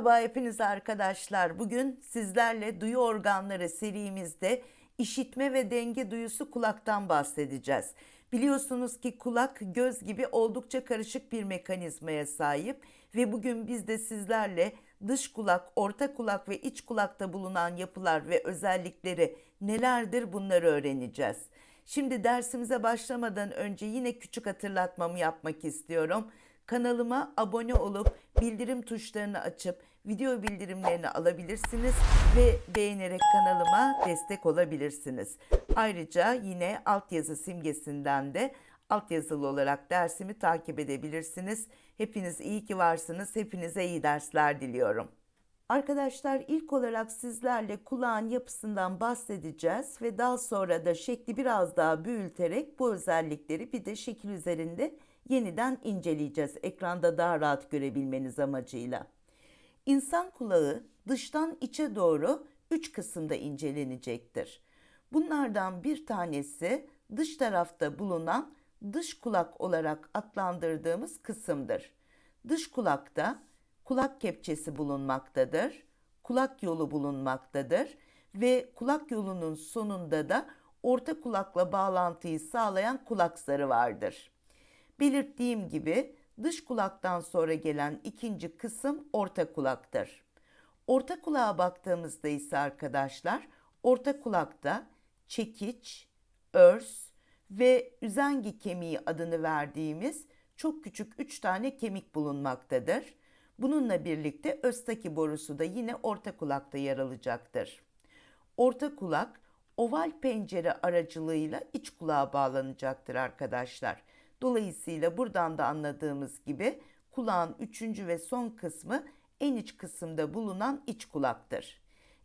Merhaba hepiniz arkadaşlar. Bugün sizlerle duyu organları serimizde işitme ve denge duyusu kulaktan bahsedeceğiz. Biliyorsunuz ki kulak göz gibi oldukça karışık bir mekanizmaya sahip ve bugün biz de sizlerle dış kulak, orta kulak ve iç kulakta bulunan yapılar ve özellikleri nelerdir bunları öğreneceğiz. Şimdi dersimize başlamadan önce yine küçük hatırlatmamı yapmak istiyorum. Kanalıma abone olup bildirim tuşlarını açıp video bildirimlerini alabilirsiniz ve beğenerek kanalıma destek olabilirsiniz. Ayrıca yine altyazı simgesinden de altyazılı olarak dersimi takip edebilirsiniz. Hepiniz iyi ki varsınız. Hepinize iyi dersler diliyorum. Arkadaşlar ilk olarak sizlerle kulağın yapısından bahsedeceğiz ve daha sonra da şekli biraz daha büyüterek bu özellikleri bir de şekil üzerinde yeniden inceleyeceğiz ekranda daha rahat görebilmeniz amacıyla. İnsan kulağı dıştan içe doğru üç kısımda incelenecektir. Bunlardan bir tanesi dış tarafta bulunan dış kulak olarak adlandırdığımız kısımdır. Dış kulakta kulak kepçesi bulunmaktadır, kulak yolu bulunmaktadır ve kulak yolunun sonunda da orta kulakla bağlantıyı sağlayan kulak zarı vardır. Belirttiğim gibi dış kulaktan sonra gelen ikinci kısım orta kulaktır. Orta kulağa baktığımızda ise arkadaşlar orta kulakta çekiç, örs ve üzengi kemiği adını verdiğimiz çok küçük üç tane kemik bulunmaktadır. Bununla birlikte östaki borusu da yine orta kulakta yer alacaktır. Orta kulak oval pencere aracılığıyla iç kulağa bağlanacaktır arkadaşlar. Dolayısıyla buradan da anladığımız gibi kulağın üçüncü ve son kısmı en iç kısımda bulunan iç kulaktır.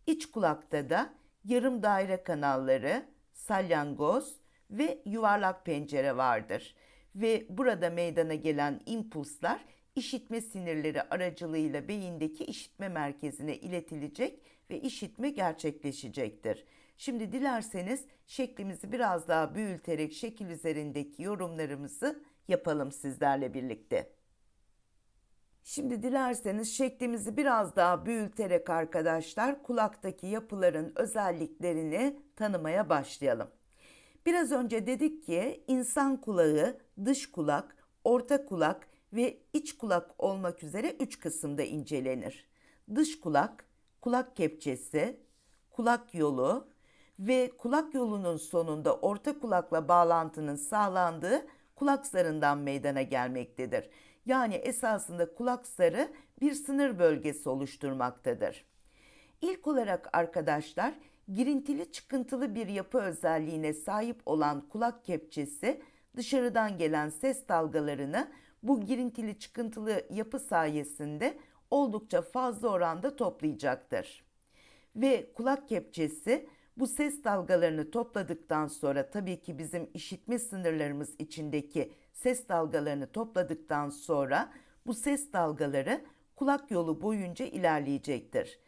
İç kulakta da yarım daire kanalları, salyangoz ve yuvarlak pencere vardır. Ve burada meydana gelen impulslar işitme sinirleri aracılığıyla beyindeki işitme merkezine iletilecek ve işitme gerçekleşecektir. Şimdi dilerseniz şeklimizi biraz daha büyüterek şekil üzerindeki yorumlarımızı yapalım sizlerle birlikte. Şimdi dilerseniz şeklimizi biraz daha büyüterek arkadaşlar kulaktaki yapıların özelliklerini tanımaya başlayalım. Biraz önce dedik ki insan kulağı dış kulak, orta kulak ve iç kulak olmak üzere üç kısımda incelenir. Dış kulak, kulak kepçesi, kulak yolu ve kulak yolunun sonunda orta kulakla bağlantının sağlandığı kulak zarından meydana gelmektedir. Yani esasında kulak zarı bir sınır bölgesi oluşturmaktadır. İlk olarak arkadaşlar girintili çıkıntılı bir yapı özelliğine sahip olan kulak kepçesi dışarıdan gelen ses dalgalarını bu girintili çıkıntılı yapı sayesinde oldukça fazla oranda toplayacaktır. Ve kulak kepçesi bu ses dalgalarını topladıktan sonra tabii ki bizim işitme sınırlarımız içindeki ses dalgalarını topladıktan sonra bu ses dalgaları kulak yolu boyunca ilerleyecektir.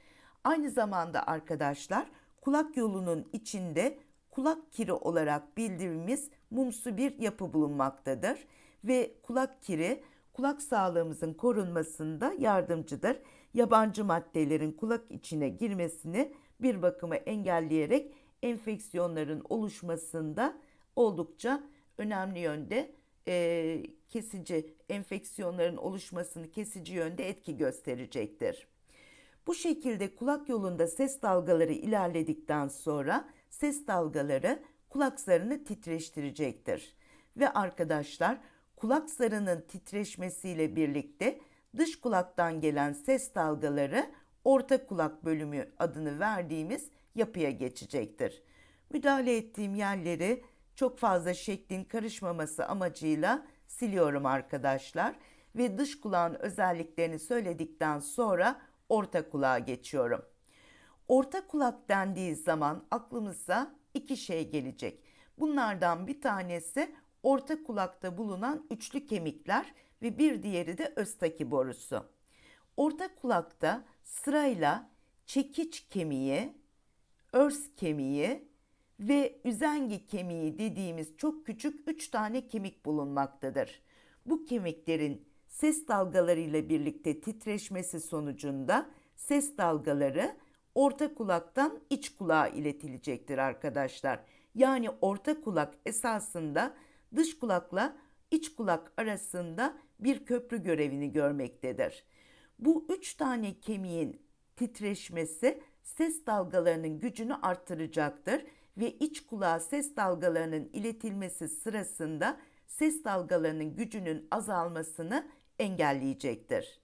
Aynı zamanda arkadaşlar kulak yolunun içinde kulak kiri olarak bildiğimiz mumsu bir yapı bulunmaktadır ve kulak kiri kulak sağlığımızın korunmasında yardımcıdır. Yabancı maddelerin kulak içine girmesini bir bakıma engelleyerek enfeksiyonların oluşmasında oldukça önemli yönde e, kesici enfeksiyonların oluşmasını kesici yönde etki gösterecektir. Bu şekilde kulak yolunda ses dalgaları ilerledikten sonra ses dalgaları kulak zarını titreştirecektir. Ve arkadaşlar kulak zarının titreşmesiyle birlikte dış kulaktan gelen ses dalgaları orta kulak bölümü adını verdiğimiz yapıya geçecektir. Müdahale ettiğim yerleri çok fazla şeklin karışmaması amacıyla siliyorum arkadaşlar ve dış kulağın özelliklerini söyledikten sonra orta kulağa geçiyorum. Orta kulak dendiği zaman aklımıza iki şey gelecek. Bunlardan bir tanesi orta kulakta bulunan üçlü kemikler ve bir diğeri de östaki borusu. Orta kulakta sırayla çekiç kemiği, örs kemiği ve üzengi kemiği dediğimiz çok küçük üç tane kemik bulunmaktadır. Bu kemiklerin ses dalgalarıyla birlikte titreşmesi sonucunda ses dalgaları orta kulaktan iç kulağa iletilecektir arkadaşlar. Yani orta kulak esasında dış kulakla iç kulak arasında bir köprü görevini görmektedir. Bu üç tane kemiğin titreşmesi ses dalgalarının gücünü arttıracaktır ve iç kulağa ses dalgalarının iletilmesi sırasında ses dalgalarının gücünün azalmasını engelleyecektir.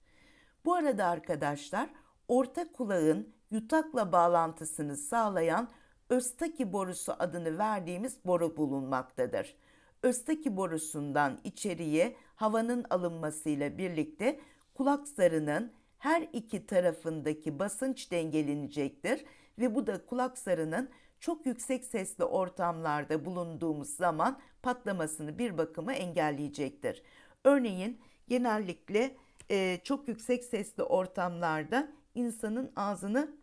Bu arada arkadaşlar orta kulağın yutakla bağlantısını sağlayan Östaki borusu adını verdiğimiz boru bulunmaktadır. Östaki borusundan içeriye havanın alınmasıyla birlikte kulak zarının her iki tarafındaki basınç dengelenecektir ve bu da kulak zarının çok yüksek sesli ortamlarda bulunduğumuz zaman patlamasını bir bakıma engelleyecektir. Örneğin genellikle e, çok yüksek sesli ortamlarda insanın ağzını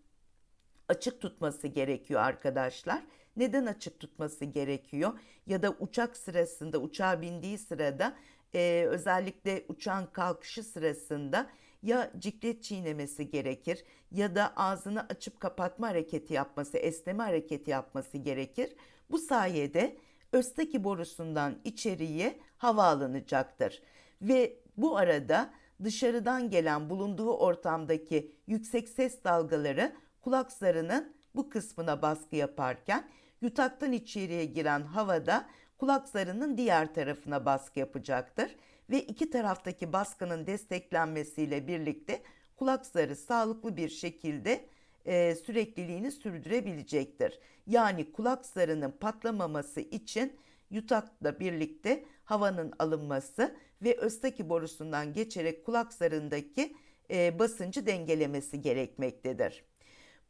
açık tutması gerekiyor arkadaşlar. Neden açık tutması gerekiyor? Ya da uçak sırasında, uçağa bindiği sırada e, özellikle uçağın kalkışı sırasında ya ciklet çiğnemesi gerekir ya da ağzını açıp kapatma hareketi yapması, esneme hareketi yapması gerekir. Bu sayede östaki borusundan içeriye hava alınacaktır. Ve bu arada dışarıdan gelen bulunduğu ortamdaki yüksek ses dalgaları kulak zarının bu kısmına baskı yaparken yutaktan içeriye giren havada kulak zarının diğer tarafına baskı yapacaktır ve iki taraftaki baskının desteklenmesiyle birlikte kulak zarı sağlıklı bir şekilde e, sürekliliğini sürdürebilecektir. Yani kulak zarının patlamaması için yutakla birlikte havanın alınması ve östaki borusundan geçerek kulak zarındaki e, basıncı dengelemesi gerekmektedir.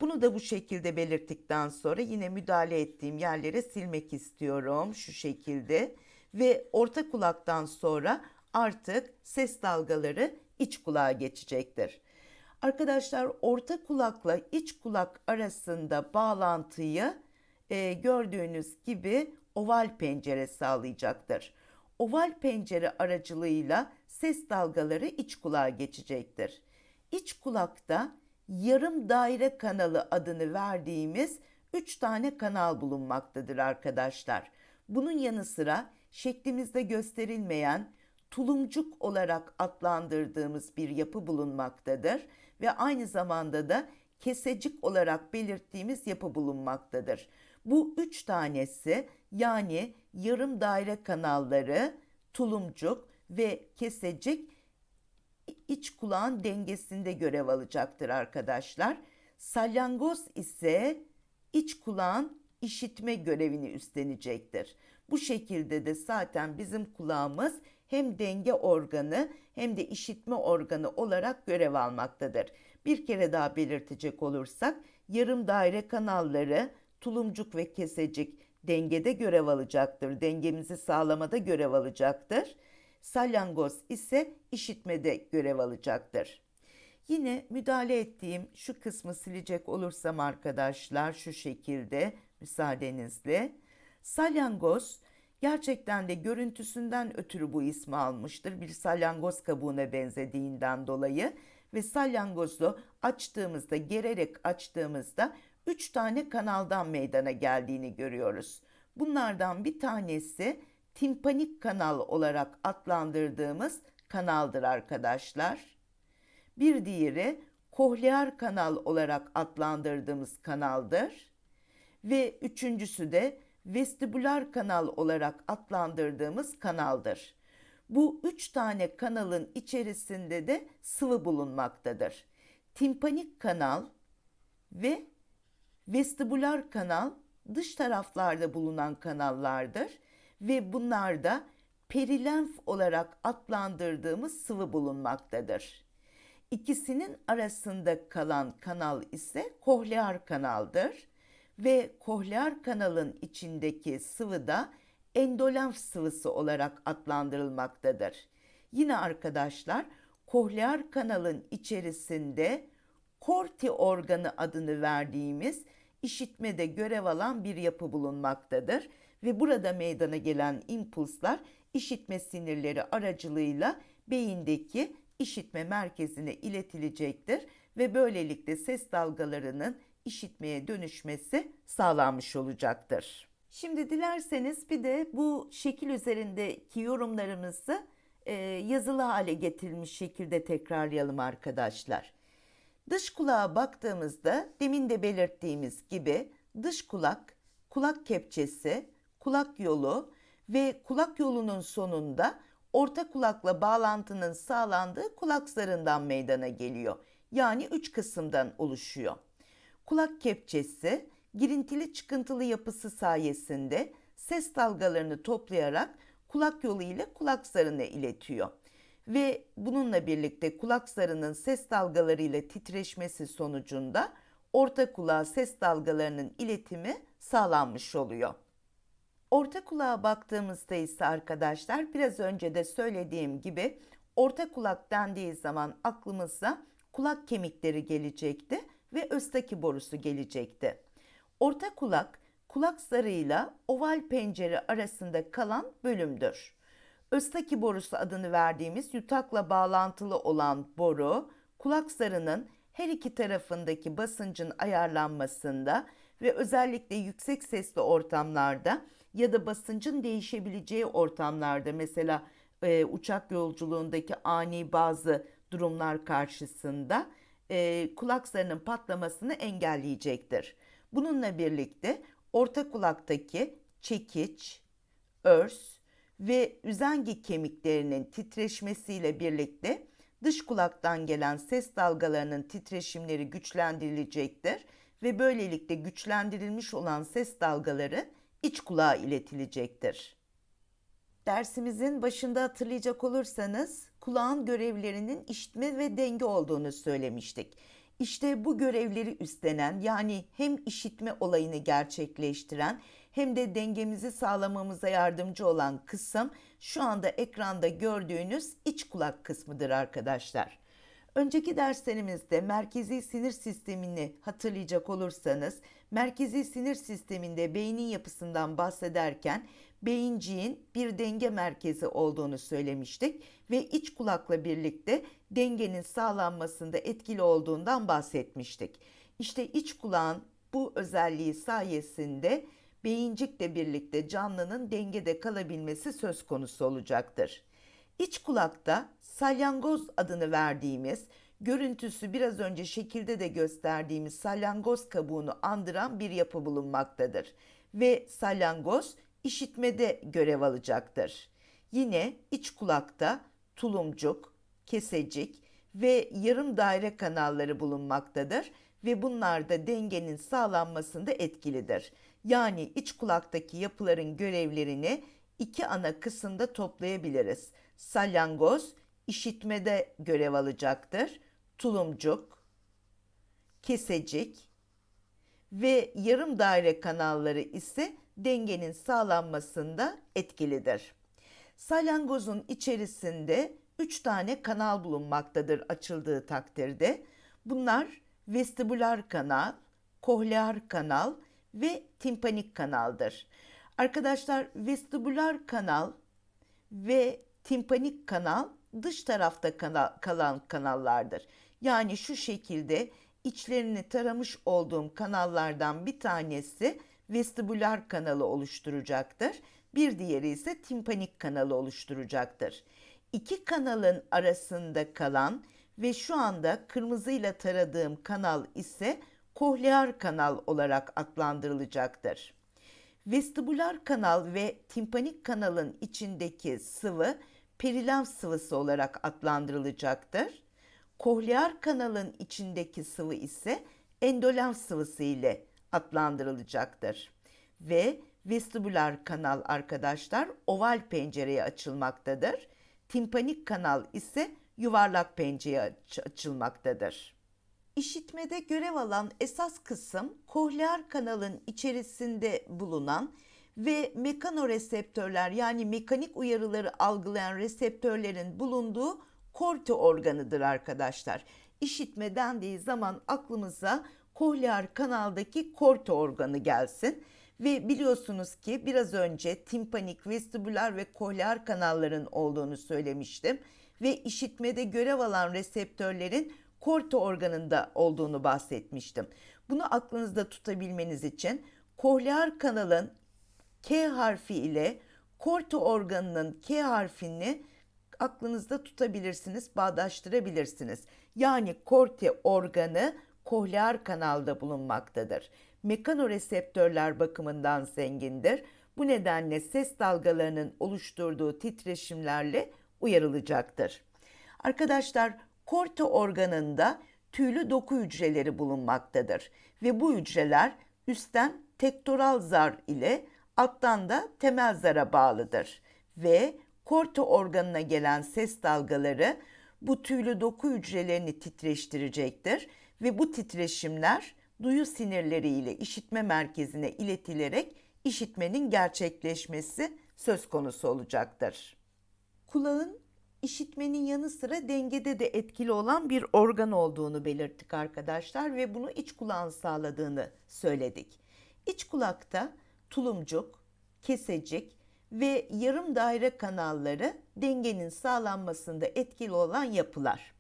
Bunu da bu şekilde belirttikten sonra yine müdahale ettiğim yerlere silmek istiyorum şu şekilde ve orta kulaktan sonra artık ses dalgaları iç kulağa geçecektir. Arkadaşlar orta kulakla iç kulak arasında bağlantıyı e, gördüğünüz gibi oval pencere sağlayacaktır. Oval pencere aracılığıyla ses dalgaları iç kulağa geçecektir. İç kulakta yarım daire kanalı adını verdiğimiz 3 tane kanal bulunmaktadır arkadaşlar. Bunun yanı sıra şeklimizde gösterilmeyen tulumcuk olarak adlandırdığımız bir yapı bulunmaktadır ve aynı zamanda da kesecik olarak belirttiğimiz yapı bulunmaktadır. Bu üç tanesi yani yarım daire kanalları, tulumcuk ve kesecik iç kulağın dengesinde görev alacaktır arkadaşlar. Salyangoz ise iç kulağın işitme görevini üstlenecektir. Bu şekilde de zaten bizim kulağımız hem denge organı hem de işitme organı olarak görev almaktadır. Bir kere daha belirtecek olursak yarım daire kanalları tulumcuk ve kesecik dengede görev alacaktır. Dengemizi sağlamada görev alacaktır. Salyangoz ise işitmede görev alacaktır. Yine müdahale ettiğim şu kısmı silecek olursam arkadaşlar şu şekilde müsaadenizle. Salyangoz gerçekten de görüntüsünden ötürü bu ismi almıştır. Bir salyangoz kabuğuna benzediğinden dolayı ve salyangozu açtığımızda gererek açtığımızda 3 tane kanaldan meydana geldiğini görüyoruz. Bunlardan bir tanesi timpanik kanal olarak adlandırdığımız kanaldır arkadaşlar. Bir diğeri kohlear kanal olarak adlandırdığımız kanaldır. Ve üçüncüsü de vestibüler kanal olarak adlandırdığımız kanaldır. Bu üç tane kanalın içerisinde de sıvı bulunmaktadır. Timpanik kanal ve vestibüler kanal dış taraflarda bulunan kanallardır ve bunlarda perilenf olarak adlandırdığımız sıvı bulunmaktadır. İkisinin arasında kalan kanal ise kohlear kanaldır ve kohlear kanalın içindeki sıvı da endolenf sıvısı olarak adlandırılmaktadır. Yine arkadaşlar kohlear kanalın içerisinde korti organı adını verdiğimiz işitmede görev alan bir yapı bulunmaktadır ve burada meydana gelen impulslar işitme sinirleri aracılığıyla beyindeki işitme merkezine iletilecektir ve böylelikle ses dalgalarının işitmeye dönüşmesi sağlanmış olacaktır. Şimdi dilerseniz bir de bu şekil üzerindeki yorumlarımızı e, yazılı hale getirilmiş şekilde tekrarlayalım arkadaşlar. Dış kulağa baktığımızda demin de belirttiğimiz gibi dış kulak, kulak kepçesi, kulak yolu ve kulak yolunun sonunda orta kulakla bağlantının sağlandığı kulak zarından meydana geliyor. Yani üç kısımdan oluşuyor. Kulak kepçesi girintili çıkıntılı yapısı sayesinde ses dalgalarını toplayarak kulak yolu ile kulak zarına iletiyor. Ve bununla birlikte kulak zarının ses dalgaları ile titreşmesi sonucunda orta kulağa ses dalgalarının iletimi sağlanmış oluyor. Orta kulağa baktığımızda ise arkadaşlar biraz önce de söylediğim gibi orta kulak dendiği zaman aklımıza kulak kemikleri gelecekti ve östaki borusu gelecekti. Orta kulak kulak zarıyla oval pencere arasında kalan bölümdür. Östaki borusu adını verdiğimiz yutakla bağlantılı olan boru kulak zarının her iki tarafındaki basıncın ayarlanmasında ve özellikle yüksek sesli ortamlarda ya da basıncın değişebileceği ortamlarda mesela e, uçak yolculuğundaki ani bazı durumlar karşısında e, kulak zarının patlamasını engelleyecektir. Bununla birlikte orta kulaktaki çekiç, örs ve üzengi kemiklerinin titreşmesiyle birlikte dış kulaktan gelen ses dalgalarının titreşimleri güçlendirilecektir ve böylelikle güçlendirilmiş olan ses dalgaları iç kulağa iletilecektir. Dersimizin başında hatırlayacak olursanız kulağın görevlerinin işitme ve denge olduğunu söylemiştik. İşte bu görevleri üstlenen yani hem işitme olayını gerçekleştiren hem de dengemizi sağlamamıza yardımcı olan kısım şu anda ekranda gördüğünüz iç kulak kısmıdır arkadaşlar. Önceki derslerimizde merkezi sinir sistemini hatırlayacak olursanız merkezi sinir sisteminde beynin yapısından bahsederken beyinciğin bir denge merkezi olduğunu söylemiştik ve iç kulakla birlikte dengenin sağlanmasında etkili olduğundan bahsetmiştik. İşte iç kulağın bu özelliği sayesinde beyincikle birlikte canlının dengede kalabilmesi söz konusu olacaktır. İç kulakta salyangoz adını verdiğimiz, görüntüsü biraz önce şekilde de gösterdiğimiz salyangoz kabuğunu andıran bir yapı bulunmaktadır. Ve salyangoz işitmede görev alacaktır. Yine iç kulakta tulumcuk, kesecik ve yarım daire kanalları bulunmaktadır ve bunlar da dengenin sağlanmasında etkilidir. Yani iç kulaktaki yapıların görevlerini iki ana kısımda toplayabiliriz. Salyangoz işitmede görev alacaktır. Tulumcuk, kesecik ve yarım daire kanalları ise dengenin sağlanmasında etkilidir. Salyangozun içerisinde 3 tane kanal bulunmaktadır açıldığı takdirde. Bunlar vestibüler kanal, kohlear kanal ve timpanik kanaldır. Arkadaşlar vestibüler kanal ve timpanik kanal dış tarafta kanal, kalan kanallardır. Yani şu şekilde içlerini taramış olduğum kanallardan bir tanesi vestibüler kanalı oluşturacaktır. Bir diğeri ise timpanik kanalı oluşturacaktır. İki kanalın arasında kalan ve şu anda kırmızıyla taradığım kanal ise kohlear kanal olarak adlandırılacaktır. Vestibüler kanal ve timpanik kanalın içindeki sıvı perilenf sıvısı olarak adlandırılacaktır. Kohlear kanalın içindeki sıvı ise endolenf sıvısı ile adlandırılacaktır. Ve vestibüler kanal arkadaşlar oval pencereye açılmaktadır. Timpanik kanal ise yuvarlak pencereye açılmaktadır. İşitmede görev alan esas kısım kohlear kanalın içerisinde bulunan ve mekanoreseptörler yani mekanik uyarıları algılayan reseptörlerin bulunduğu korte organıdır arkadaşlar. İşitme dendiği zaman aklımıza kohlear kanaldaki korte organı gelsin. Ve biliyorsunuz ki biraz önce timpanik, vestibüler ve kohlear kanalların olduğunu söylemiştim. Ve işitmede görev alan reseptörlerin korte organında olduğunu bahsetmiştim. Bunu aklınızda tutabilmeniz için kohlear kanalın K harfi ile korte organının K harfini aklınızda tutabilirsiniz, bağdaştırabilirsiniz. Yani korte organı kohlear kanalda bulunmaktadır. Mekanoreseptörler bakımından zengindir. Bu nedenle ses dalgalarının oluşturduğu titreşimlerle uyarılacaktır. Arkadaşlar korte organında tüylü doku hücreleri bulunmaktadır. Ve bu hücreler üstten tektoral zar ile alttan da temel zara bağlıdır. Ve korte organına gelen ses dalgaları bu tüylü doku hücrelerini titreştirecektir. Ve bu titreşimler duyu sinirleri ile işitme merkezine iletilerek işitmenin gerçekleşmesi söz konusu olacaktır. Kulağın işitmenin yanı sıra dengede de etkili olan bir organ olduğunu belirttik arkadaşlar ve bunu iç kulağın sağladığını söyledik. İç kulakta tulumcuk, kesecik ve yarım daire kanalları dengenin sağlanmasında etkili olan yapılar.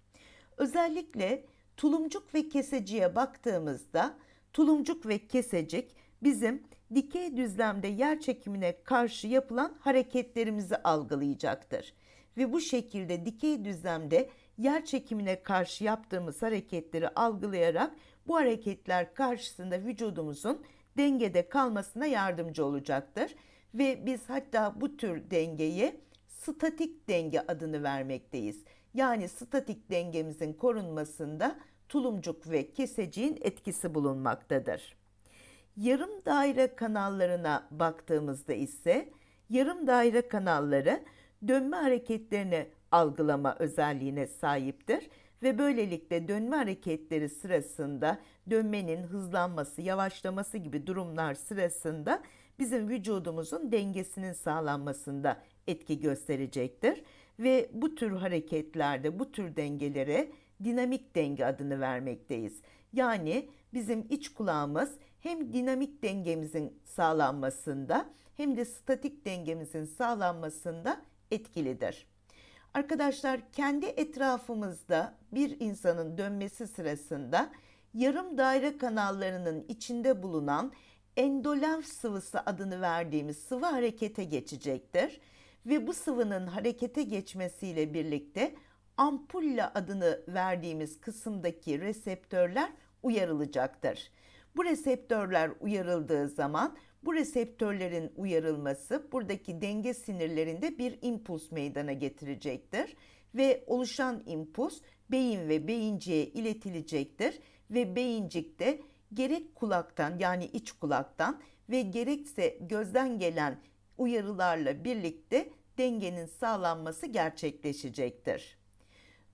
Özellikle tulumcuk ve keseciye baktığımızda tulumcuk ve kesecik bizim dikey düzlemde yer çekimine karşı yapılan hareketlerimizi algılayacaktır. Ve bu şekilde dikey düzlemde yer çekimine karşı yaptığımız hareketleri algılayarak bu hareketler karşısında vücudumuzun dengede kalmasına yardımcı olacaktır. Ve biz hatta bu tür dengeye statik denge adını vermekteyiz. Yani statik dengemizin korunmasında tulumcuk ve keseciğin etkisi bulunmaktadır. Yarım daire kanallarına baktığımızda ise yarım daire kanalları dönme hareketlerini algılama özelliğine sahiptir ve böylelikle dönme hareketleri sırasında dönmenin hızlanması, yavaşlaması gibi durumlar sırasında bizim vücudumuzun dengesinin sağlanmasında etki gösterecektir ve bu tür hareketlerde bu tür dengelere dinamik denge adını vermekteyiz. Yani bizim iç kulağımız hem dinamik dengemizin sağlanmasında hem de statik dengemizin sağlanmasında etkilidir. Arkadaşlar kendi etrafımızda bir insanın dönmesi sırasında yarım daire kanallarının içinde bulunan endolenf sıvısı adını verdiğimiz sıvı harekete geçecektir ve bu sıvının harekete geçmesiyle birlikte ampulle adını verdiğimiz kısımdaki reseptörler uyarılacaktır. Bu reseptörler uyarıldığı zaman bu reseptörlerin uyarılması buradaki denge sinirlerinde bir impuls meydana getirecektir ve oluşan impuls beyin ve beyinciğe iletilecektir ve beyincikte gerek kulaktan yani iç kulaktan ve gerekse gözden gelen uyarılarla birlikte dengenin sağlanması gerçekleşecektir.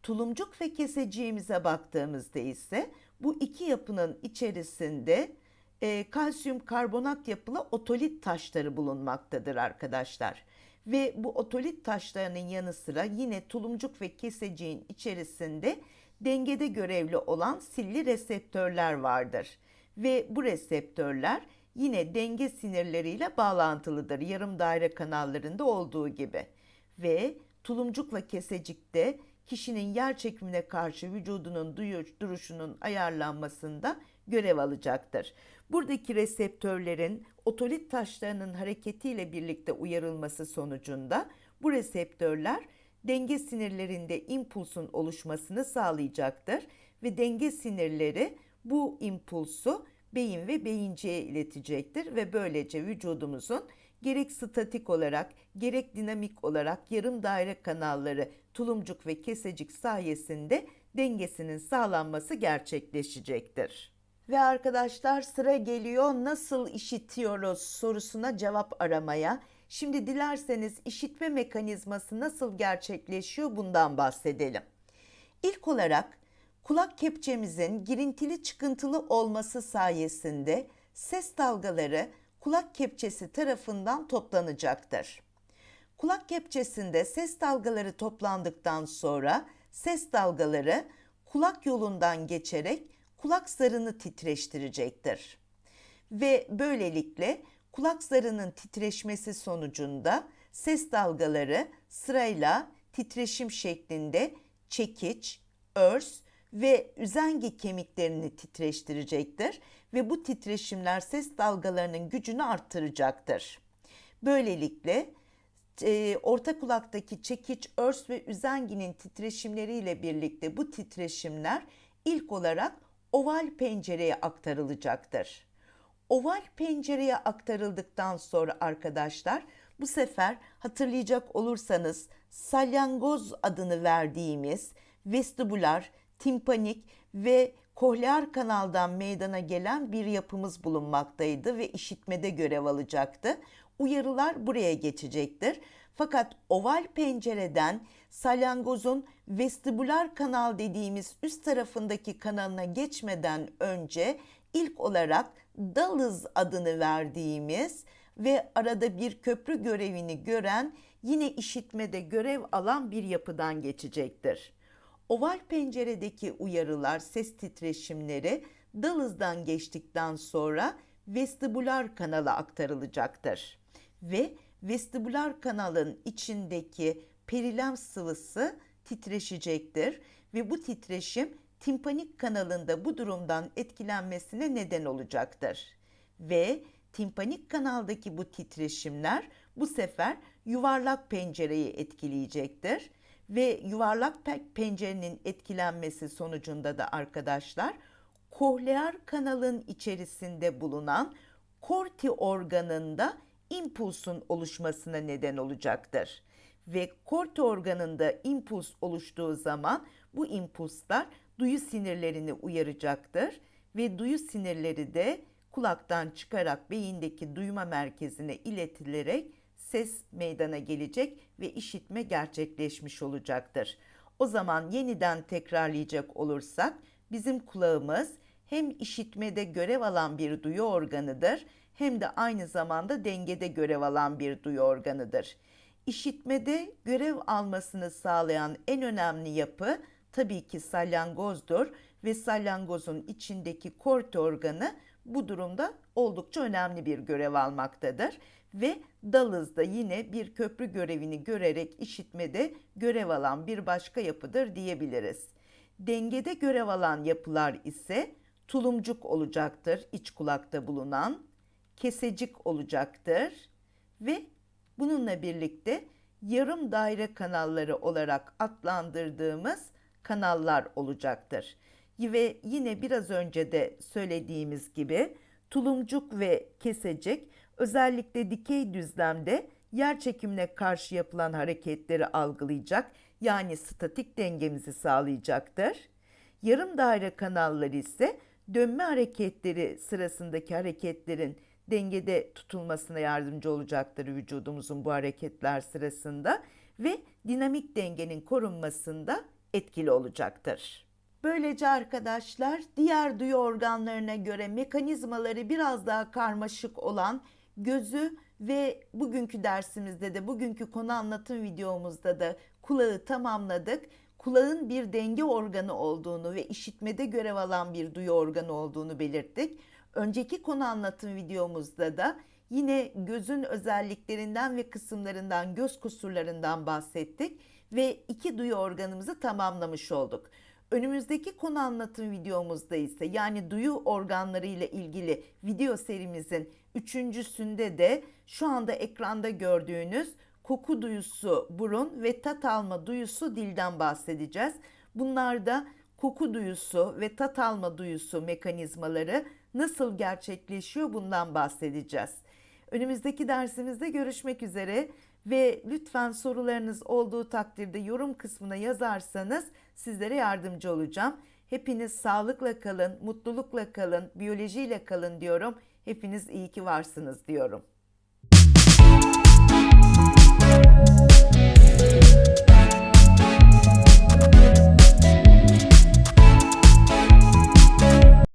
Tulumcuk ve keseciğimize baktığımızda ise bu iki yapının içerisinde e, kalsiyum karbonat yapılı otolit taşları bulunmaktadır arkadaşlar. Ve bu otolit taşlarının yanı sıra yine tulumcuk ve keseciğin içerisinde dengede görevli olan silli reseptörler vardır. Ve bu reseptörler yine denge sinirleriyle bağlantılıdır yarım daire kanallarında olduğu gibi. Ve tulumcukla kesecikte kişinin yer çekimine karşı vücudunun duruşunun ayarlanmasında görev alacaktır. Buradaki reseptörlerin otolit taşlarının hareketiyle birlikte uyarılması sonucunda bu reseptörler denge sinirlerinde impulsun oluşmasını sağlayacaktır ve denge sinirleri bu impulsu beyin ve beyinciğe iletecektir ve böylece vücudumuzun gerek statik olarak gerek dinamik olarak yarım daire kanalları tulumcuk ve kesecik sayesinde dengesinin sağlanması gerçekleşecektir. Ve arkadaşlar sıra geliyor nasıl işitiyoruz sorusuna cevap aramaya. Şimdi dilerseniz işitme mekanizması nasıl gerçekleşiyor bundan bahsedelim. İlk olarak kulak kepçemizin girintili çıkıntılı olması sayesinde ses dalgaları kulak kepçesi tarafından toplanacaktır. Kulak kepçesinde ses dalgaları toplandıktan sonra ses dalgaları kulak yolundan geçerek kulak zarını titreştirecektir. Ve böylelikle kulak zarının titreşmesi sonucunda ses dalgaları sırayla titreşim şeklinde çekiç, örs ve üzengi kemiklerini titreştirecektir ve bu titreşimler ses dalgalarının gücünü arttıracaktır. Böylelikle e, orta kulaktaki çekiç, örs ve üzenginin titreşimleriyle birlikte bu titreşimler ilk olarak oval pencereye aktarılacaktır. Oval pencereye aktarıldıktan sonra arkadaşlar bu sefer hatırlayacak olursanız salyangoz adını verdiğimiz vestibular, timpanik ve kohlear kanaldan meydana gelen bir yapımız bulunmaktaydı ve işitmede görev alacaktı. Uyarılar buraya geçecektir. Fakat oval pencereden salyangozun vestibular kanal dediğimiz üst tarafındaki kanalına geçmeden önce ilk olarak dalız adını verdiğimiz ve arada bir köprü görevini gören yine işitmede görev alan bir yapıdan geçecektir. Oval penceredeki uyarılar, ses titreşimleri dalızdan geçtikten sonra vestibular kanala aktarılacaktır. Ve vestibular kanalın içindeki perilem sıvısı titreşecektir ve bu titreşim timpanik kanalında bu durumdan etkilenmesine neden olacaktır. Ve timpanik kanaldaki bu titreşimler bu sefer yuvarlak pencereyi etkileyecektir ve yuvarlak pencerenin etkilenmesi sonucunda da arkadaşlar kohlear kanalın içerisinde bulunan korti organında impulsun oluşmasına neden olacaktır. Ve korti organında impuls oluştuğu zaman bu impulslar duyu sinirlerini uyaracaktır ve duyu sinirleri de kulaktan çıkarak beyindeki duyma merkezine iletilerek ses meydana gelecek ve işitme gerçekleşmiş olacaktır. O zaman yeniden tekrarlayacak olursak bizim kulağımız hem işitmede görev alan bir duyu organıdır hem de aynı zamanda dengede görev alan bir duyu organıdır. İşitmede görev almasını sağlayan en önemli yapı tabii ki salyangozdur ve salyangozun içindeki korte organı bu durumda oldukça önemli bir görev almaktadır ve dalızda yine bir köprü görevini görerek işitmede görev alan bir başka yapıdır diyebiliriz. Dengede görev alan yapılar ise tulumcuk olacaktır iç kulakta bulunan, kesecik olacaktır ve bununla birlikte yarım daire kanalları olarak adlandırdığımız kanallar olacaktır. Ve yine biraz önce de söylediğimiz gibi tulumcuk ve kesecik özellikle dikey düzlemde yer çekimine karşı yapılan hareketleri algılayacak yani statik dengemizi sağlayacaktır. Yarım daire kanalları ise dönme hareketleri sırasındaki hareketlerin dengede tutulmasına yardımcı olacaktır vücudumuzun bu hareketler sırasında ve dinamik dengenin korunmasında etkili olacaktır. Böylece arkadaşlar diğer duyu organlarına göre mekanizmaları biraz daha karmaşık olan gözü ve bugünkü dersimizde de bugünkü konu anlatım videomuzda da kulağı tamamladık. Kulağın bir denge organı olduğunu ve işitmede görev alan bir duyu organı olduğunu belirttik. Önceki konu anlatım videomuzda da yine gözün özelliklerinden ve kısımlarından, göz kusurlarından bahsettik ve iki duyu organımızı tamamlamış olduk. Önümüzdeki konu anlatım videomuzda ise yani duyu organları ile ilgili video serimizin üçüncüsünde de şu anda ekranda gördüğünüz koku duyusu burun ve tat alma duyusu dilden bahsedeceğiz. Bunlar da koku duyusu ve tat alma duyusu mekanizmaları nasıl gerçekleşiyor bundan bahsedeceğiz. Önümüzdeki dersimizde görüşmek üzere ve lütfen sorularınız olduğu takdirde yorum kısmına yazarsanız sizlere yardımcı olacağım. Hepiniz sağlıkla kalın, mutlulukla kalın, biyolojiyle kalın diyorum. Hepiniz iyi ki varsınız diyorum.